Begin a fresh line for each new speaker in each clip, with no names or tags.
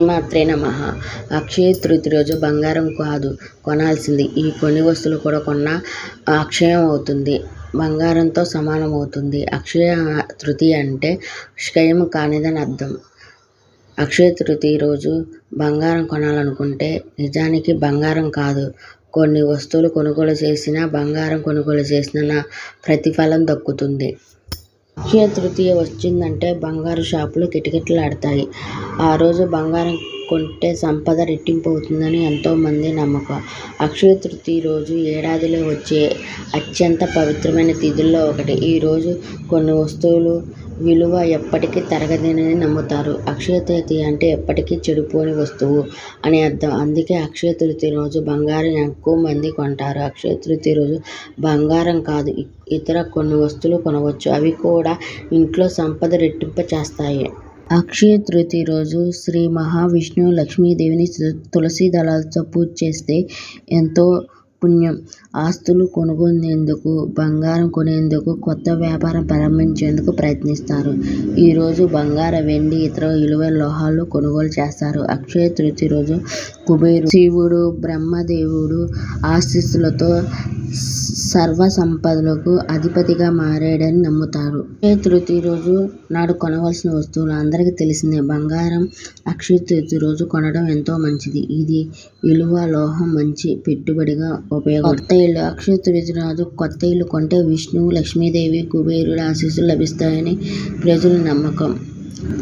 మాత్రే నమ. అక్షయ తృతి రోజు బంగారం కాదు కొనాల్సింది. ఈ కొన్ని వస్తువులు కూడా కొన్నా అక్షయం అవుతుంది. బంగారంతో సమానం అవుతుంది. అక్షయ తృతి అంటే క్షయం కానిదని అర్థం. అక్షయ తృతి రోజు బంగారం కొనాలనుకుంటే నిజానికి బంగారం కాదు. కొన్ని వస్తువులు కొనుగోలు చేసినా బంగారం కొనుగోలు చేసిన ప్రతిఫలం దక్కుతుంది. అక్షయ తృతీయ వచ్చిందంటే బంగారు షాపులు కిటకిటలాడతాయి. ఆ రోజు బంగారం కొంటే సంపద రెట్టింపు అవుతుందని ఎంతోమంది నమ్మకం. అక్షయ తృతీయ రోజు ఏడాదిలో వచ్చే అత్యంత పవిత్రమైన తిథుల్లో ఒకటి. ఈ రోజు కొన్ని వస్తువులు విలువ ఎప్పటికీ తరగదని నమ్ముతారు. అక్షయ తృతీయ అంటే ఎప్పటికీ చెడిపోని వస్తువు అని అర్థం. అందుకే అక్షయ తృతీయ రోజు బంగారం ఎక్కువ మంది కొంటారు. అక్షయ తృతీయ రోజు బంగారం కాదు ఇతర కొన్ని వస్తువులు కొనవచ్చు. అవి కూడా ఇంట్లో సంపద రెట్టింప చేస్తాయి అక్షయ తృతీయ రోజు శ్రీ మహావిష్ణువు లక్ష్మీదేవిని తులసి దళాలతో పూజ చేస్తే ఎంతో పుణ్యం ఆస్తులు కొనుగొనేందుకు బంగారం కొనేందుకు కొత్త వ్యాపారం ప్రారంభించేందుకు ప్రయత్నిస్తారు. ఈరోజు బంగారం వెండి ఇతర విలువైన లోహాలు కొనుగోలు చేస్తారు. అక్షయ తృతీయ రోజు కుబేరుడు శివుడు బ్రహ్మదేవుడు ఆశీస్సులతో సర్వ సంపదలకు అధిపతిగా మారాడని నమ్ముతారు. అక్షయ తృతీయ రోజు నాడు కొనవలసిన వస్తువులు అందరికీ తెలిసిందే. బంగారం అక్షయ తృతీయ రోజు కొనడం ఎంతో మంచిది. ఇది విలువ లోహం మంచి పెట్టుబడిగా కొత్త ఇల్లు అక్షయ తృతీయ కొత్త ఇల్లు కొంటే విష్ణువు లక్ష్మీదేవి కుబేరుడు ఆశీస్సులు లభిస్తాయని ప్రజల నమ్మకం.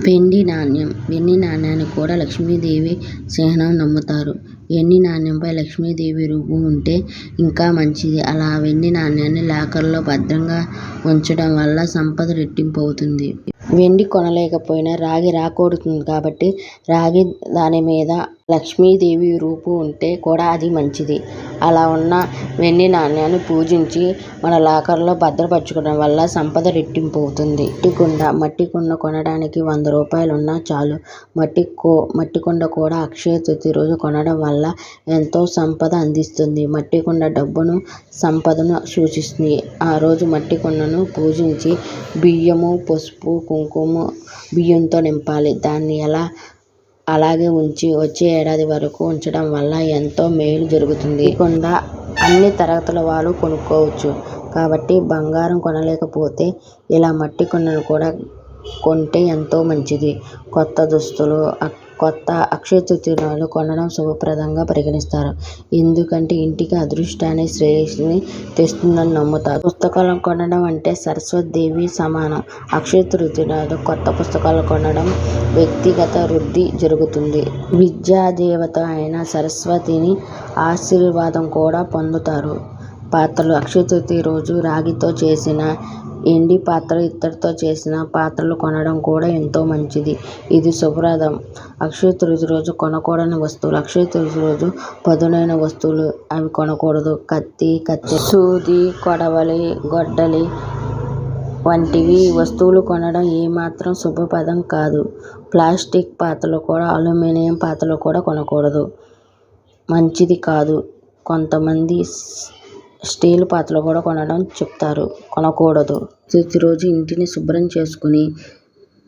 వెండి నాణ్యం. వెండి నాణ్యాన్ని కూడా లక్ష్మీదేవి చిహ్నం నమ్ముతారు. వెండి నాణ్యంపై లక్ష్మీదేవి రూపం ఉంటే ఇంకా మంచిది. అలా వెండి నాణ్యాన్ని లాకర్లో భద్రంగా ఉంచడం వల్ల సంపద రెట్టింపు అవుతుంది. వెండి కొనలేకపోయినా రాగి రాకూడుతుంది కాబట్టి రాగి దాని మీద లక్ష్మీదేవి రూపు ఉంటే కూడా అది మంచిది. అలా ఉన్న వెండి నాణ్యాన్ని పూజించి మన లాకర్లో భద్రపరచుకోవడం వల్ల సంపద రెట్టింపు అవుతుంది మట్టి కుండ మట్టి కుండ కొనడానికి వంద రూపాయలు ఉన్నా చాలు. మట్టి కో మట్టి కుండ కూడా అక్షయ తృతీయ రోజు కొనడం వల్ల ఎంతో సంపద అందిస్తుంది. మట్టి కుండ డబ్బును సంపదను సూచిస్తుంది. ఆ రోజు మట్టి కుండను పూజించి బియ్యము పసుపు కుంకుమ బియ్యంతో నింపాలి. దాన్ని ఎలా అలాగే ఉంచి వచ్చే ఏడాది వరకు ఉంచడం వల్ల ఎంతో మేలు జరుగుతుంది. కుండ అన్ని తరగతుల వాళ్ళు కొనుక్కోవచ్చు. కాబట్టి బంగారం కొనలేకపోతే ఇలా మట్టి కుండను కూడా కొంటే ఎంతో మంచిది. కొత్త దుస్తులు కొత్త అక్షయ కొనడం శుభప్రదంగా పరిగణిస్తారు. ఎందుకంటే ఇంటికి అదృష్టాన్ని శ్రేయస్సుని తెస్తుందని నమ్ముతారు. పుస్తకాలు కొనడం అంటే సరస్వతి దేవి సమానం. అక్షయ తృతీయ కొత్త పుస్తకాలు కొనడం వ్యక్తిగత వృద్ధి జరుగుతుంది. విద్యా దేవత అయిన సరస్వతిని ఆశీర్వాదం కూడా పొందుతారు. పాత్రలు అక్షయ తృతీయ రోజు రాగితో చేసిన ఎండి పాత్రలు ఇత్తడితో చేసిన పాత్రలు కొనడం కూడా ఎంతో మంచిది. ఇది శుభప్రదం. అక్షయ తృతీయ రోజు కొనకూడని వస్తువులు అక్షయ తృతీయ రోజు పదునైన వస్తువులు అవి కొనకూడదు. కత్తి కత్తి సూది కొడవలి గొడ్డలి వంటివి వస్తువులు కొనడం ఏమాత్రం శుభప్రదం కాదు. ప్లాస్టిక్ పాత్రలు కూడా అల్యూమినియం పాత్రలు కూడా కొనకూడదు. మంచిది కాదు. కొంతమంది స్టీల్ పాత్రలు కూడా కొనడం చెప్తారు. కొనకూడదు. ప్రతిరోజు ఇంటిని శుభ్రం చేసుకుని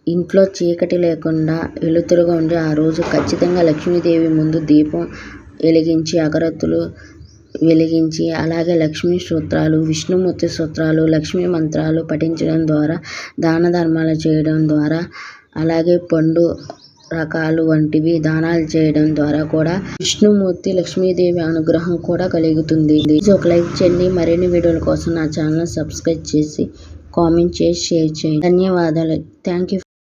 ఇంట్లో చీకటి లేకుండా వెలుతురుగా ఉండి ఆ రోజు ఖచ్చితంగా లక్ష్మీదేవి ముందు దీపం వెలిగించి అగరత్తులు వెలిగించి అలాగే లక్ష్మీ సూత్రాలు విష్ణుమూర్తి సూత్రాలు లక్ష్మీ మంత్రాలు పఠించడం ద్వారా దాన ధర్మాలు చేయడం ద్వారా అలాగే పండు రకాలు వంటివి దానాలు చేయడం ద్వారా కూడా విష్ణుమూర్తి లక్ష్మీదేవి అనుగ్రహం కూడా కలుగుతుంది. ఒక లైక్ చేయండి. మరిన్ని వీడియోల కోసం నా ఛానల్ సబ్స్క్రైబ్ చేసి కామెంట్ చేసి షేర్ చేయండి. ధన్యవాదాలు. Thank you